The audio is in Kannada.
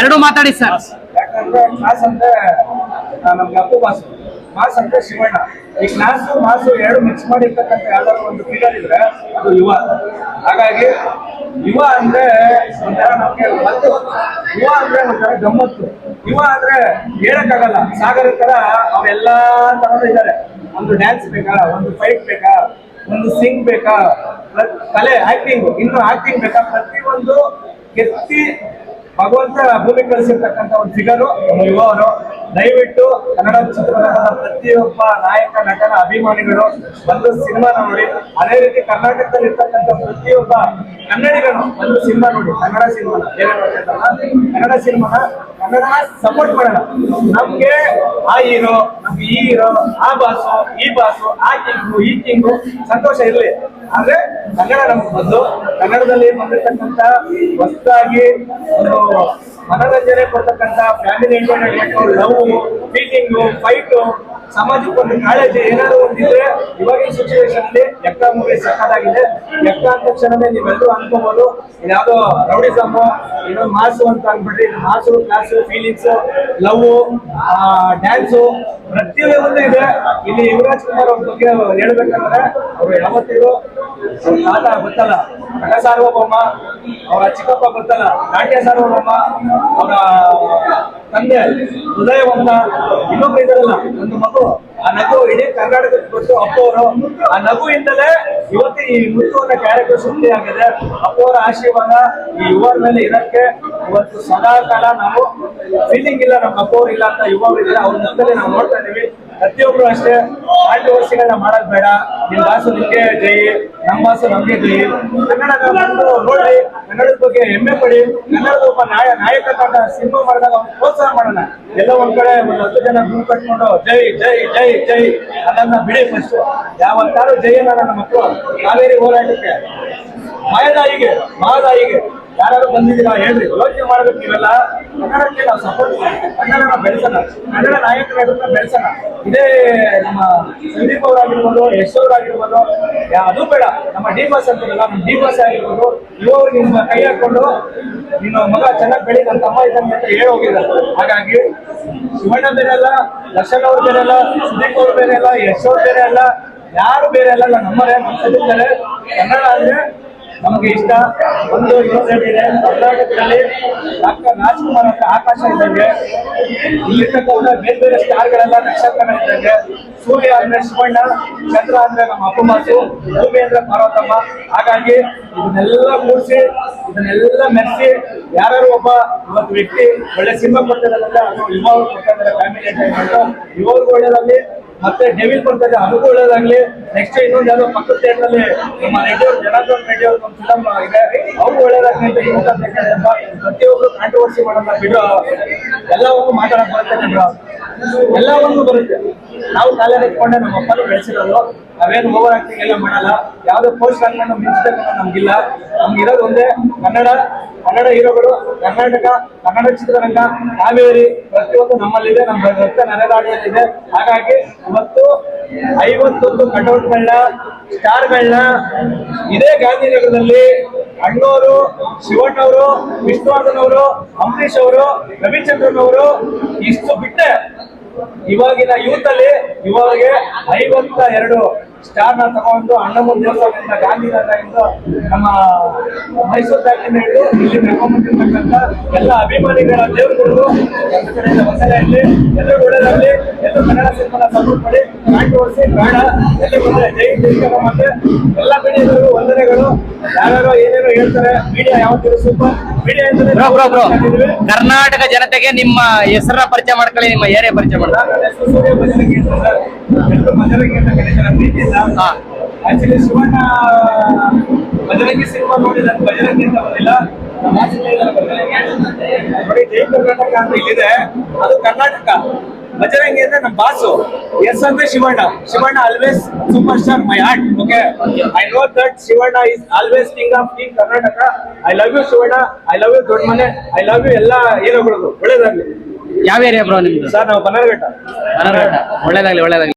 ಎರಡು ಮಾತಾಡಿ ಸರ್. ಯಾಕಂದ್ರೆ ಮಾಸ್ ಅಂದ್ರೆ ನಮ್ಗೆ ಅಪ್ಪು ಮಾಸು. ಮಾಸ್ ಅಂದ್ರೆ ಶಿವಣ್ಣ. ಈ ಕ್ಲಾಸು, ಮಾಸು ಎರಡು ಮಿಕ್ಸ್ ಮಾಡಿರ್ತಕ್ಕಂಥ ಯಾವ್ದಾದ್ರು ಒಂದು ಫಿಗರ್ ಇದ್ರೆ ಅದು ಯುವ. ಹಾಗಾಗಿ ಯುವ ಅಂದ್ರೆ ಒಂಥರ ನಮ್ಗೆ ಮತ್ತು ಯುವ ಅಂದ್ರೆ ಒಂಥರ ಗಮ್ಮತ್ತು. ಯುವ ಅಂದ್ರೆ ಹೇಳಕ್ಕಾಗಲ್ಲ. ಸಾಗರ ತರ ಅವೆಲ್ಲ ತರದ ಇದ್ದಾರೆ. ಒಂದು ಡ್ಯಾನ್ಸ್ ಬೇಕಾ? ಒಂದು ಫೈಟ್ ಬೇಕಾ? ಒಂದು ಸಿಂಗ್ ಬೇಕಾ? ಕಲೆ ಆಕ್ಟಿಂಗ್ ಇನ್ನು ಆಕ್ಟಿಂಗ್ ಬೇಕಾ? ಪ್ರತಿಯೊಂದು ಎತ್ತಿ ಭಗವಂತ ಭೂಮಿ ಕಳಿಸಿರ್ತಕ್ಕಂಥ ಒಂದು ಫಿಗರು ನಮ್ಮ ಯುವವರು ದಯವಿಟ್ಟು ಕನ್ನಡ ಚಿತ್ರರಂಗದ ಪ್ರತಿಯೊಬ್ಬ ನಾಯಕ, ನಟನ, ಅಭಿಮಾನಿಗಳು ಒಂದು ಸಿನಿಮಾ ನೋಡಿ. ಅದೇ ರೀತಿ ಕರ್ನಾಟಕದಲ್ಲಿ ಇರ್ತಕ್ಕಂಥ ಪ್ರತಿಯೊಬ್ಬ ಕನ್ನಡಿಗರು ಒಂದು ಸಿನಿಮಾ ನೋಡಿ. ಕನ್ನಡ ಸಿನಿಮಾನ. ಕನ್ನಡ ಸಿನಿಮಾನ ಕನ್ನಡ ಸಪೋರ್ಟ್ ಮಾಡೋಣ. ನಮ್ಗೆ ಆ ಹೀರೋ ನಮ್ಗೆ ಈ ಹೀರೋ ಆ ಬಾಸು ಈ ಬಾಸು ಆ ಕಿಂಗು ಈ ಕಿಂಗು ಸಂತೋಷ ಇರಲಿ. ಆದ್ರೆ ಕನ್ನಡ ನಮ್ಗೆ ಬಂದು ಕನ್ನಡದಲ್ಲಿ ಬಂದಿರ್ತಕ್ಕಂಥ ಹೊಸದಾಗಿ ಒಂದು ಮನೋರಂಜನೆ ಕೊಡ್ತಕ್ಕಂತ family entertainment love meeting fight ಸಮಾಜಕ್ಕೆ ಒಂದು ಕಾಳಜಿ, ಏನಾದ್ರು ಒಂದಿದ್ರೆ ಇವಾಗಿನ ಸಿಚುವೇಶನ್ ಅಲ್ಲಿ ಎಕ್ಕ ಮೂವಿ ಸಕ್ಕದಾಗಿದೆ ಎಕ್ಕ ಅಂದ ತಕ್ಷಣವೇ ನೀವೆಲ್ಲರೂ ಅನ್ಕೋಬಹುದು ಇದ್ಯಾವುದೋ ರೌಡಿಸಮ್ ಇನ್ನೊಂದು ಮಾಸು ಅಂತ ಅನ್ಬಿಟ್ರಿ mass class feelings love dance ಪ್ರತಿಯೊಂದು ಇದೆ. ಇಲ್ಲಿ ಯುವರಾಜ್ ಕುಮಾರ್ ಅವ್ರ ಬಗ್ಗೆ ಹೇಳ್ಬೇಕಂದ್ರೆ, ಅವ್ರು ಯಾವತ್ತಿಗೂ ತಾತ ಗೊತ್ತಲ್ಲ ನಟ ಸಾರ್ವಭೌಮ ಅವರ ಚಿಕ್ಕಪ್ಪ ಗೊತ್ತಲ್ಲ ನಾಟ್ಯ ಸಾರ್ವಭೌಮ ಅವರ ತಂದೆ ಹೃದಯವಂತ ಇನ್ನೊಬ್ಬರು ಇದಾರಲ್ಲ ಒಂದು ಮಗು. ಆ ನಗು ಇಡೀ ಕರ್ನಾಟಕಕ್ಕೆ ಕೊಟ್ಟು ಅಪ್ಪವರು ಆ ನಗುವಿಂದಲೇ ಇವತ್ತು ಈ ಅನ್ನೋ ಕ್ಯಾರೆಕ್ಟರ್ ಸೃಷ್ಟಿ ಆಗಿದೆ ಅಪ್ಪವರ ಆಶೀರ್ವಾದ ಈ ಯುವರ ಮೇಲೆ ಇರಕ್ಕೆ ಇವತ್ತು ಸದಾ ಕಾಲ ನಾವು ಫೀಲಿಂಗ್ ಇಲ್ಲ, ನಮ್ಮ ಅಪ್ಪು ಇಲ್ಲ ಅಂತ ಯುವವರು ಇಲ್ಲ ಅವ್ರ ನಾವು ನೋಡ್ತಾ ಇದೀವಿ ಪ್ರತಿಯೊಬ್ರು ಅಷ್ಟೇ ಕಾಂಟ್ರವರ್ಸಿಗಳನ್ನ ಮಾಡೋದ್ ಬೇಡ. ನಿಮ್ ಭಾಷೆ ನಿಮ್ಗೆ ಜೈ, ನಮ್ ಭಾಷೆ ನಮ್ಗೆ ಜೈ. ಕನ್ನಡ ನೋಡ್ರಿ, ಕನ್ನಡದ ಬಗ್ಗೆ ಹೆಮ್ಮೆ ಪಡಿ, ಕನ್ನಡದ ಒಬ್ಬ ನಾಯ ನಾಯಕ ತಂಡ ಸಿನಿಮಾ ಮಾಡಿದಾಗ ಅವ್ನು ಪ್ರೋತ್ಸಾಹ ಮಾಡೋಣ. ಎಲ್ಲ ಒಂದ್ ಕಡೆ ಒಂದು ಹತ್ತು ಜನ ಗುಂಪು ಕಟ್ಕೊಂಡು, ಜೈ ಜೈ ಜೈ ಜೈ ಅದನ್ನ ಬಿಡಿ ಫಸ್ಟ್ ಯಾವತ್ತಾರು ಜೈ ಅನ್ನ ನನ್ನ ಮಕ್ಕಳು ಕಾವೇರಿ ಹೋರಾಟಕ್ಕೆ ಮಾಯದಾಯಿಗೆ ಮಾದಾಯಿಗೆ ಯಾರು ಬಂದಿದ್ದೀರಾ ಹೇಳ್ರಿ. ಯೋಚನೆ ಮಾಡ್ಬೇಕು ನೀವೆಲ್ಲ. ಕನ್ನಡಕ್ಕೆ ನಾವು ಸಪೋರ್ಟ್ ಕನ್ನಡನ ಬೆಳೆಸೋಣ. ಕನ್ನಡ ನಾಯಕರನ್ನ ಬೆಳೆಸೋಣ. ಇದೇ ನಮ್ಮ ಸಂದೀಪ್ ಅವರಾಗಿರ್ಬೋದು, ಯಶ್ ಅವರಾಗಿರ್ಬೋದು. ಯಾ- ಅದು ಬೇಡ. ನಮ್ಮ ಡಿ ಬಾಸ್ ಅಂತಾರಲ್ಲ ನಮ್ಮ ಡಿ ಬಾಸ್ ಆಗಿರ್ಬೋದು. ಇವರು ನಿಮ್ಮ ಕೈ ಹಾಕೊಂಡು ನಿಮ್ಮ ಮಗ ಚೆನ್ನಾಗಿ ಬೆಳಿ, ನನ್ನ ತಮ್ಮ ಇದ್ದಾನೆ ಅಂತ ಹೇಳಿ ಹೋಗಿದ್ದಾರೆ. ಹಾಗಾಗಿ ಶಿವಣ್ಣ ಬೇರೆ ಅಲ್ಲ ದರ್ಶನ್ ಅವ್ರು ಬೇರೆ ಅಲ್ಲ, ಸುದೀಪ್ ಅವ್ರು ಬೇರೆ ಅಲ್ಲ, ಯಶ್ ಅವ್ರು ಬೇರೆ ಅಲ್ಲ, ಯಾರು ಬೇರೆ ಅಲ್ಲ ನಮ್ಮರೇ ನಮ್ಮ ಕನ್ನಡ ಅಂದ್ರೆ ನಮಗೆ ಇಷ್ಟ. ಒಂದು ಯೋಜನೆ ಇದೆ. ಕರ್ನಾಟಕದಲ್ಲಿ ಡಾಕ್ಟರ್ ರಾಜ್ಕುಮಾರ್ ಅಂತ ಆಕಾಶ ಇದ್ದಂಗೆ. ಇಲ್ಲಿರ್ತಕ್ಕಂಥ ಬೇರೆ ಬೇರೆ ಸ್ಟಾರ್ಗಳೆಲ್ಲ ನಕ್ಷತ್ರ ಇದ್ದಂಗೆ. ಸೂರ್ಯ ಅಂದ್ರೆ ಶಿವಣ್ಣ ಚಂದ್ರ ಅಂದ್ರೆ ನಮ್ಮ ಅಪ್ಪಮಾಸು ಭೂಮಿ ಅಂದ್ರೆ ಪಾರ್ವತಮ್ಮ ಹಾಗಾಗಿ ಇದನ್ನೆಲ್ಲ ಕೂಡಿಸಿ ಇದನ್ನೆಲ್ಲ ಮೆರೆಸಿ ಯಾರು ಒಬ್ಬ ಇವತ್ತು ವ್ಯಕ್ತಿ ಒಳ್ಳೆ ಸಿನಿಮಾ ಕೊಡ್ತಿದಾರಲ್ಲ ಅದು ಯುವ ಕೊಡ್ತಾ ಇದ್ದಾರೆ ಫ್ಯಾಮಿಲಿ ಎಂಟರ್ಟೈನ್ಮೆಂಟ್ ಇವರು ಒಳ್ಳೇದಾಗ್ಲಿ. ಮತ್ತೆ ಡೆವಿಲ್ ಬರ್ತಾರೆ ಅನುಕೂಲದಾಗ್ಲಿ ನೆಕ್ಸ್ಟ್ ಇನ್ನೊಂದು ಯಾವ್ದೋ ಪಕ್ಕದ ಥಿಯೇಟ್ರಲ್ಲಿ ನಮ್ಮ ರೆಡ್ಡಿ ಅವ್ರು ಜನಾರ್ದನ್ ರೆಡ್ಡಿ ಅವ್ರ ಒಂದು ಫಿಲಮ್ ಇದೆ. ಅವ್ರು ಒಳ್ಳೇದಾಗ್ಲಿ ಅಂತ ಪ್ರತಿಯೊಬ್ರು ಕಾಂಟ್ರವರ್ಸಿ ಮಾಡೋಣ ಬಿಡು ಎಲ್ಲವನ್ನೂ ಮಾತಾಡಕ್ ಬರುತ್ತೆ ಎಲ್ಲವನ್ನೂ ಬರುತ್ತೆ. ನಾವು ಕಾಲ ಎತ್ಕೊಂಡೆ ನಮ್ಮ ಅಪ್ಪನೂ ಬೆಳೆಸಿರೋದು. ನಾವೇನು ಓವರ್ ಆಕ್ಟಿಂಗ್ ಎಲ್ಲ ಮಾಡಲ್ಲ. ಯಾವ್ದೋ ಪೋಸ್ಟ್ ಹಾಕೊಂಡು ಮಿಂಚಬೇಕು ಅನ್ನೋ ನಮ್ಗಿಲ್ಲ. ನಮ್ಗಿರೋದು ಒಂದೇ ಕನ್ನಡ ಕನ್ನಡ ಹೀರೋಗಳು, ಕರ್ನಾಟಕ, ಕನ್ನಡ ಚಿತ್ರರಂಗ, ಕಾವೇರಿ, ಪ್ರತಿಯೊಂದು ನಮ್ಮಲ್ಲಿದೆ. ನಮ್ಮ ರಕ್ತ ನರೆದಾಡುವಂತಿದೆ ಹಾಗಾಗಿ ಇವತ್ತು ಐವತ್ತೊಂದು ಕಟೌಟ್ಗಳನ್ನ ಸ್ಟಾರ್ಗಳನ್ನ ಇದೇ ಗಾಂಧಿನಗರದಲ್ಲಿ ಅಣ್ಣವರು ಶಿವಣ್ಣವರು ವಿಷ್ಣುವರ್ಧನ್ ಅವರು ಅಂಬರೀಶ್ ಅವರು, ರವಿಚಂದ್ರನ್ ಅವರು ಇಷ್ಟು ಬಿಟ್ಟೆ ಇವಾಗಿನ ಯೂತ್ ಅಲ್ಲಿ ಇವಾಗ ಐವತ್ತ ಎರಡು. ಸ್ಟಾರ್ನ ತಗೊಂಡು ಅಣ್ಣಮೂರ್ ದೇವಸ್ಥಾನದಿಂದ ಗಾಂಧಿನಗರದಿಂದ ನಮ್ಮ ಮೈಸೂರು ಬ್ಯಾಂಕಿಂದ ಹಿಡಿದು ಇಲ್ಲಿ ತಗೊಂಡ್ಬಂದಿರ್ತಕ್ಕಂಥ ಎಲ್ಲ ಅಭಿಮಾನಿಗಳ ದೇವರುಗಳು ಎಲ್ಲ ಕಡೆಯಿಂದ ಹೊಸಲೇ ಇರಲಿ ಎಲ್ಲರೂ ಒಳ್ಳೆಯದಾಗಲಿ ಎಲ್ಲರೂ ಕನ್ನಡ ಸಿನಿಮಾನ ಸಪೋರ್ಟ್ ಮಾಡಿ ಕಾಂಟ್ರವರ್ಸಿ ಬೇಡ ಎಲ್ಲ ಬಂದ್ರೆ ಜೈ ಜೈ ಮತ್ತೆ ಎಲ್ಲ ಮೀಡಿಯಾದವರು ವಂದನೆಗಳು. ಯಾರ್ಯಾರೋ ಏನೇನೋ ಹೇಳ್ತಾರೆ ಮೀಡಿಯಾ ಯಾವ ಸೂಪರ್ ಮೀಡಿಯಾ ಕರ್ನಾಟಕ ಜನತೆಗೆ ನಿಮ್ಮ ಹೆಸರ ಪರಿಚಯ ಮಾಡ್ಕೊಳ್ಳಿ ನಿಮ್ಮ ಏರಿಯಾ ಪರಿಚಯ ಮಾಡ್ತಾರೆ ಸೂರ್ಯ ಎಲ್ಲರೂ. ಆಕ್ಚುಲಿ ಶಿವಣ್ಣ ಭಜರಂಗಿ ಸಿನಿಮಾ ನೋಡಿ ನಾನು ಭಜರಂಗಿ ಅಂತ ಬಂದಿಲ್ಲ ನೋಡಿ ಜೈ ಕರ್ನಾಟಕ ಅಂತ ಇಲ್ಲಿದೆ. ಅದು ಕರ್ನಾಟಕ. ಭಜರಂಗಿ ಅಂದ್ರೆ ನಮ್ಮ ಬಾಸು. ಎಸ್ ಅಂದ್ರೆ Shivanna. Shivanna always super star my heart okay I know that Shivanna is always king of king Karnataka. I love you Shivanna. I love you ದೊಡ್ಡ ಮನೆ ಐ ಲವ್ ಯು ಎಲ್ಲ ಹೀರೋಗಳು ಒಳ್ಳೇದಾಗ್ಲಿ. ಯಾವ ಏರಿಯಾ ಬ್ರೋ ನಿಮ್ದು? ಸರ್ ನಾವು ಬನ್ನರಘಟ್ಟ ಮನೋರಘಟ್ಟ ಒಳ್ಳೇದಾಗ್ಲಿ ಒಳ್ಳೇದಾಗ್ಲಿ.